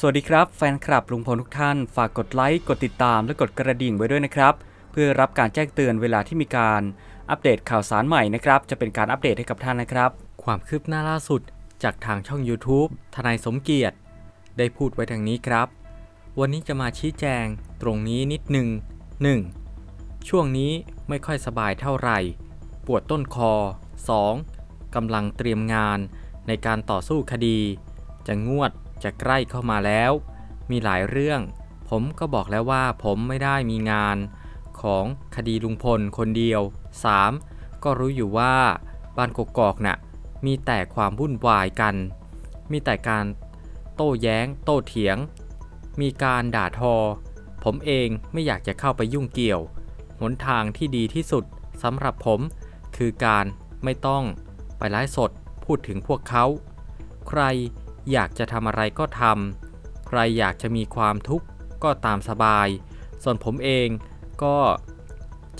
สวัสดีครับแฟนคลับลุงพลทุกท่าน ฝากกดไลค์ กดติดตามและกดกระดิ่งไว้ด้วยนะครับ เพื่อรับการแจ้งเตือนเวลาที่มีการอัปเดตข่าวสารใหม่นะครับ จะเป็นการอัปเดตให้กับท่านนะครับ ความคืบหน้าล่าสุดจากทางช่อง YouTube ทนายสมเกียรติ ได้พูดไว้ดังนี้ครับ วันนี้จะมาชี้แจงตรงนี้นิดหนึ่ง 1. ช่วงนี้ไม่ค่อยสบายเท่าไหร่ ปวดต้นคอ 2. กำลังเตรียมงานในการต่อสู้คดี จะงวด จะใกล้เข้ามาแล้ว มีหลายเรื่อง ผมก็บอกแล้วว่าผมไม่ได้มีงานของคดีลุงพลคนเดียว 3. ก็รู้อยู่ว่าบ้านกกอกน่ะมีแต่ความวุ่นวายกัน มีแต่การโต้แย้ง โต้เถียง มีการด่าทอ ผมเองไม่อยากจะเข้าไปยุ่งเกี่ยว หนทางที่ดีที่สุดสำหรับผม คือการไม่ต้องไปไลฟ์สดพูดถึงพวกเขา ใคร อยากจะทำอะไรก็ทำใครอยากจะมีความทุกข์ก็ตามสบาย ส่วนผมเองก็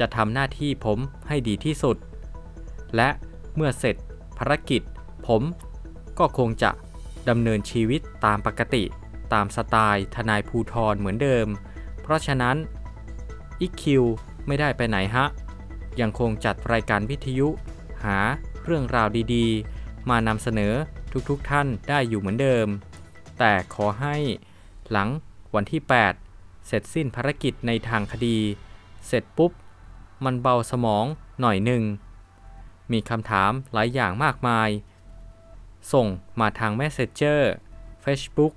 จะทำหน้าที่ผมให้ดีที่สุด และเมื่อเสร็จภารกิจ ผมก็คงจะดำเนินชีวิตตามปกติ ตามสไตล์ทนายภูทรเหมือนเดิม เพราะฉะนั้นอีคิวไม่ได้ไปไหนฮะ ยังคงจัดรายการวิทยุ หาเรื่องราวดีๆ มานำเสนอ ทุกๆทท่านได้อยู่เหมือนเดิม แต่ขอให้หลังวันที่ 8 เสร็จสิ้นภารกิจในทางคดี เสร็จปุ๊บ มันเบาสมองหน่อยหนึ่ง มีคำถามหลายอย่างมากมาย ส่งมาทาง Messenger Facebook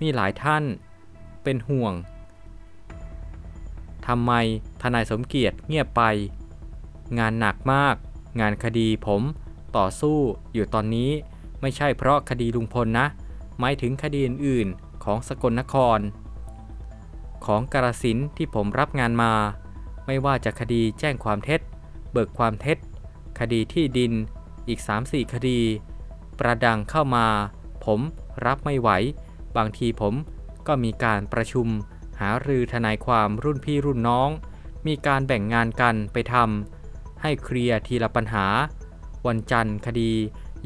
มีหลายท่านเป็นห่วงทำไมทนายสมเกียรติเงียบไป งานหนักมาก งานคดีผมต่อสู้อยู่ตอนนี้ ไม่ใช่เพราะคดีลุงพลนะ หมายถึงคดีอื่นๆของสกลนคร ของกาลสินที่ผมรับงานมา ไม่ว่าจะคดีแจ้งความเท็จ เบิกความเท็จ คดีที่ดินอีก 3-4 คดี ประดังเข้ามา ผมรับไม่ไหว บางทีผมก็มีการประชุมหารือทนายความรุ่นพี่รุ่นน้อง มีการแบ่งงานกันไปทำให้เคลียร์ทีละปัญหา วันจันทร์คดี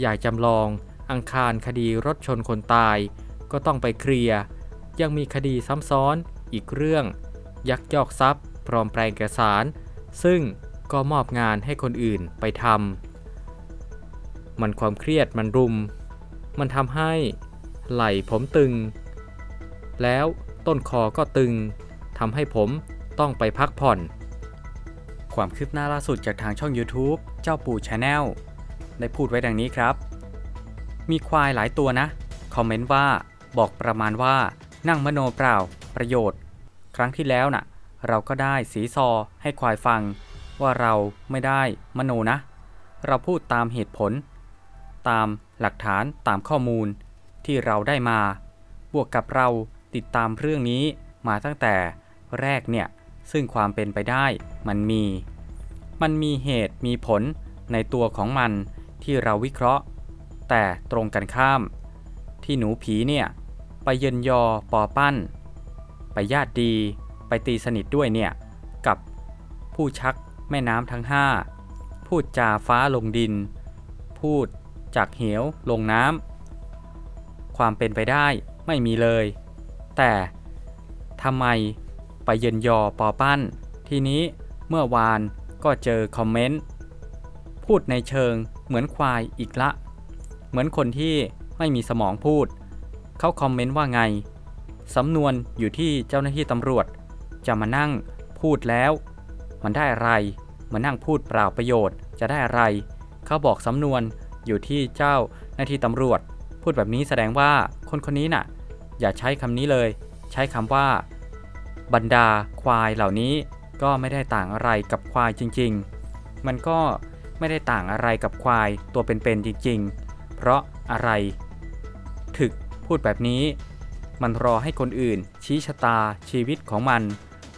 ใหญ่จำลอง อังคารคดีรถชนคนตาย ก็ต้องไปเคลียร์ ยังมีคดีซ้ำซ้อนอีกเรื่อง ยักยอกทรัพย์ ปลอมแปลงเอกสาร ซึ่งก็มอบงานให้คนอื่นไปทำ มันความเครียดมันรุม มันทำให้ไหล่ผมตึง แล้วต้นคอก็ตึงทำให้ผมต้องไปพักผ่อน ความคืบหน้าล่าสุดจากทางช่อง YouTube เจ้าปู่ชาแนล ได้พูดไว้ดังนี้ครับ มีควายหลายตัวนะ คอมเมนต์ว่าบอกประมาณว่านั่งมโนเปล่า ประโยชน์ ครั้งที่แล้วน่ะ เราก็ได้สีซอให้ควายฟัง ว่าเราไม่ได้มโนนะ เราพูดตามเหตุผล ตามหลักฐานตามข้อมูลที่เราได้มา บวกกับเราติดตามเรื่องนี้มาตั้งแต่แรกเนี่ย ซึ่งความเป็นไปได้มันมี มันมีเหตุมีผลในตัวของมัน ที่เราวิเคราะห์ แต่ตรงกันข้าม ที่หนูผีเนี่ย ไปเยินยอปอปั้น ไปญาติดี ไปตีสนิทด้วยเนี่ย กับผู้ชักแม่น้ำทั้งห้าพูดจาฟ้าลงดิน พูดจากเหวลงน้ำความเป็นไปได้ไม่มีเลย แต่ทำไมไปเยินยอปอปั้น ทีนี้เมื่อวานก็เจอคอมเมนต์ พูดในเชิง เหมือนควายอีกละ เหมือนคนที่ไม่มีสมองพูด เขาคอมเมนต์ว่าไง สำนวนอยู่ที่เจ้าหน้าที่ตำรวจ จะมานั่งพูดแล้ว มันได้อะไร มานั่งพูดเปล่าประโยชน์จะได้อะไร เขาบอกสำนวนอยู่ที่เจ้าหน้าที่ตำรวจ พูดแบบนี้แสดงว่าคนคนนี้น่ะ อย่าใช้คำนี้เลย ใช้คำว่า บรรดาควายเหล่านี้ก็ไม่ได้ต่างอะไรกับควายจริง ๆ มันก็ ไม่ได้ต่างอะไรกับควายตัวเป็นๆจริงๆ เพราะอะไร ถึกพูดแบบนี้ มันรอให้คนอื่น ชี้ชะตาชีวิตของมัน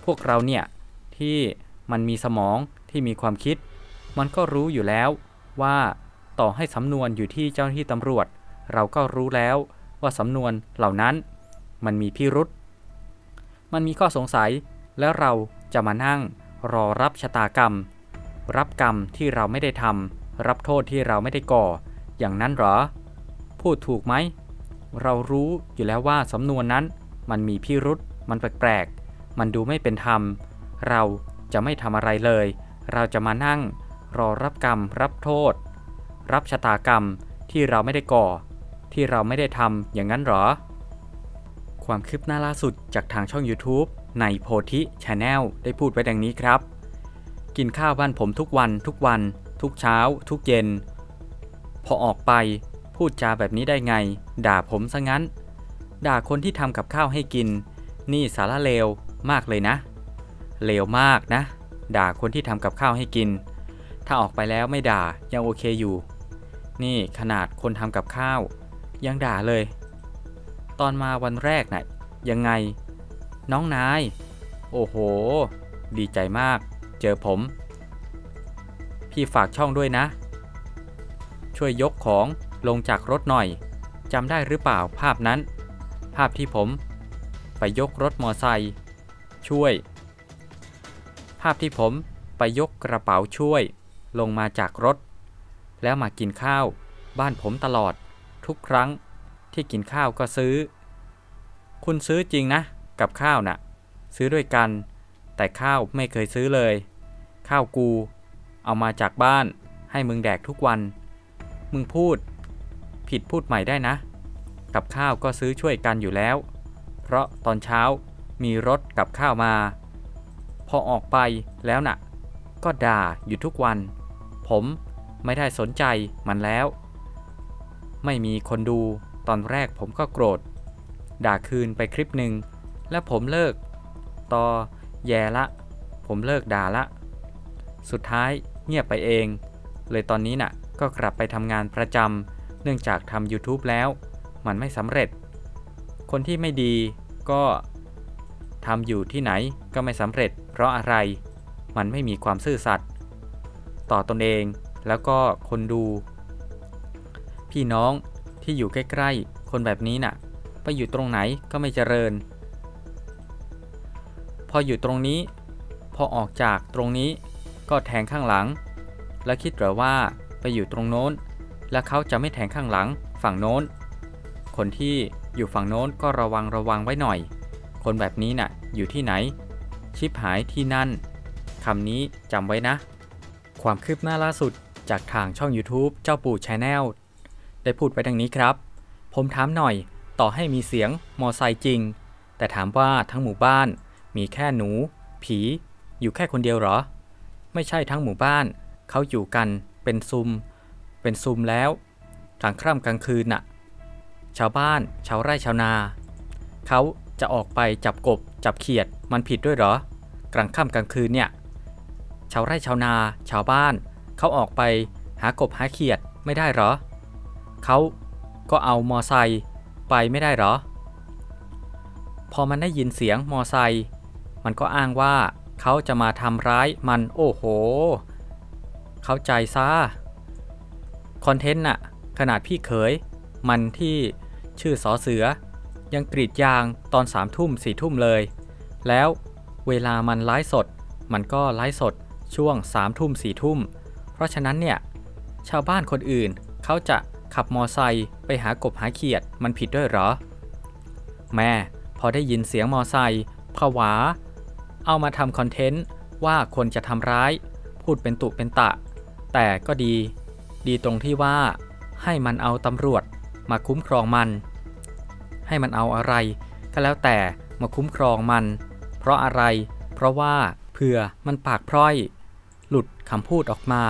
พวกเราเนี่ย ที่มันมีสมองที่มีความคิด มันก็รู้อยู่แล้วว่าต่อให้สำนวนอยู่ที่เจ้าหน้าที่ตำรวจ เราก็รู้แล้วว่าสำนวนเหล่านั้น มันมีพิรุษมันมีข้อสงสัยแล้วเราจะมานั่งรอรับชะตากรรม รับกรรมที่เราไม่ได้ทำรับโทษที่เราไม่ได้ก่อ อย่างนั้นเหรอ พูดถูกไหม เรารู้อยู่แล้วว่าสำนวนนั้น มันมีพิรุษมันแปลกๆ มันดูไม่เป็นธรรม เราจะไม่ทำอะไรเลย เราจะมานั่ง รอรับกรรม รับโทษ รับชะตากรรมที่เราไม่ได้ก่อ ที่เราไม่ได้ทำอย่างนั้นหรอ ความคืบหน้าล่าสุดจากทางช่อง YouTube ในโพธิชาแนลได้พูดไว้ดังนี้ครับ กินข้าวบ้านผมทุกวันทุกวัน ทุกเช้า ทุกเย็น พอออกไปพูดจาแบบนี้ได้ไง ด่าผมซะงั้น ด่าคนที่ทำกับข้าวให้กิน นี่สาระเลวมากเลยนะ เลวมากนะ ด่าคนที่ทำกับข้าวให้กิน ถ้าออกไปแล้วไม่ด่ายังโอเคอยู่ นี่ขนาดคนทำกับข้าว ยังด่าเลย ตอนมาวันแรกนะ่ะยังไง น้องนาย โอ้โห ดีใจมาก เจอผม พี่ฝากช่องด้วยนะ ช่วยยกของลงจากรถหน่อยจำได้หรือเปล่าภาพนั้น ภาพที่ผม ไปยกรถมอไซค์ช่วย ภาพที่ผมไปยกกระเป๋าช่วย ลงมาจากรถ แล้วมากินข้าว บ้านผมตลอด ทุกครั้งที่กินข้าวก็ซื้อ คุณซื้อจริงนะ กับข้าวน่ะ ซื้อด้วยกัน แต่ข้าวไม่เคยซื้อเลย ข้าวกู เอามาจากบ้านให้มึงแดกทุกวัน มึงพูด ผิดพูดใหม่ได้นะ กับข้าวก็ซื้อช่วยกันอยู่แล้ว เพราะตอนเช้ามีรถกับข้าวมา พอออกไปแล้วน่ะ ก็ด่าอยู่ทุกวัน ผมไม่ได้สนใจมันแล้ว ไม่มีคนดูตอนแรกผมก็โกรธ ด่าคืนไปคลิปหนึ่ง แล้วผมเลิก ต่อแย่ละ ผมเลิกด่าละ สุดท้ายเงียบไปเอง เลยตอนนี้น่ะก็กลับไปทำงานประจำเนื่องจากทำ YouTube แล้ว มันไม่สำเร็จ คนที่ไม่ดีก็ทำอยู่ที่ไหนก็ไม่สำเร็จ เพราะอะไร มันไม่มีความซื่อสัตย์ต่อตนเองแล้วก็คนดู พี่น้องที่อยู่ใกล้ๆ คนแบบนี้น่ะ ไปอยู่ตรงไหนก็ไม่เจริญ พออยู่ตรงนี้ พอออกจากตรงนี้ ก็แทงข้างหลัง แล้วคิดหรอว่าไปอยู่ตรงโน้น แล้วเขาจะไม่แทงข้างหลังฝั่งโน้น คนที่อยู่ฝั่งโน้นก็ระวังระวังไว้หน่อย คนแบบนี้น่ะอยู่ที่ไหน ชิปหายที่นั่นคำนี้จำไว้นะ ความคืบหน้าล่าสุดจากทางช่อง YouTube เจ้าปู่ชาแนลได้พูดไว้ดังนี้ครับ ผมถามหน่อย ต่อให้มีเสียงมอไซค์จริง แต่ถามว่าทั้งหมู่บ้านมีแค่หนู ผี อยู่แค่คนเดียวหรอ ไม่ใช่ทั้งหมู่บ้าน เขาอยู่กันเป็นซุม เป็นซุมแล้วกลางค่ำกลางคืนน่ะ ชาวบ้าน ชาวไร่ชาวนา เขาจะออกไปจับกบ จับเขียดมันผิดด้วยเหรอ กลางค่ำกลางคืนเนี่ย ชาวไร่ชาวนา ชาวบ้าน เขาออกไปหากบหาเขียดไม่ได้เหรอ เขาก็เอามอไซค์ไปไม่ได้เหรอ พอมันได้ยินเสียงมอไซค์มันก็อ้างว่า เขาจะมาทำร้ายมันโอ้โห เข้าใจซะคอนเทนต์น่ะ ขนาดพี่เขย มันที่ชื่อสอเสือ ยังกรีดยางตอนสามทุ่มสี่ทุ่มเลย แล้วเวลามันไลฟ์สด มันก็ไลฟ์สดช่วงสามทุ่มสี่ทุ่ม เพราะฉะนั้นเนี่ย ชาวบ้านคนอื่น เขาจะขับมอไซค์ไปหากบหาเขียดมันผิดด้วยเหรอ แม่พอได้ยินเสียงมอไซค์ผวา เอามาทำคอนเทนต์ว่าคนจะทำร้าย พูดเป็นตุเป็นตะ แต่ก็ดี ดีตรงที่ว่า ให้มันเอาตำรวจมาคุ้มครองมัน ให้มันเอาอะไร ก็แล้วแต่มาคุ้มครองมัน เพราะอะไร เพราะว่าเผื่อมันปากพร่อย หลุดคำพูดออกมา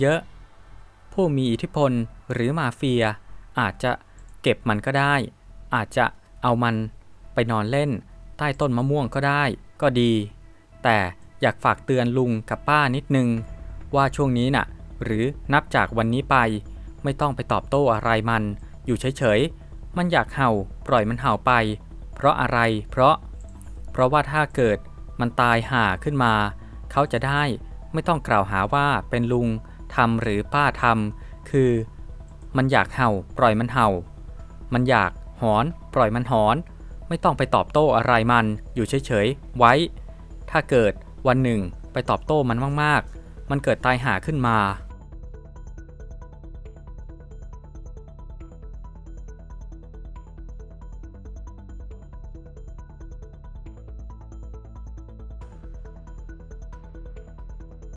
เยอะๆ ผู้มีอิทธิพลหรือมาเฟีย อาจจะเก็บมันก็ได้ อาจจะเอามันไปนอนเล่น ใต้ต้นมะม่วงก็ได้ ก็ดี แต่อยากฝากเตือนลุงกับป้านิดนึง ว่าช่วงนี้น่ะ หรือนับจากวันนี้ไป ไม่ต้องไปตอบโต้อะไรมัน อยู่เฉยๆ มันอยากเห่าปล่อยมันเห่าไป เพราะอะไรเพราะ เพราะว่าถ้าเกิดมันตายห่าขึ้นมา เขาจะได้ไม่ต้องกล่าวหาว่าเป็นลุงทำหรือป้าทำคือ มันอยากเห่า ปล่อยมันเห่า มันอยากหอน ปล่อยมันหอน ไม่ต้องไปตอบโต้อะไรมัน อยู่เฉยๆไว้ ถ้าเกิดวันหนึ่งไปตอบโต้มันมากๆ มันเกิดตายหาขึ้นมา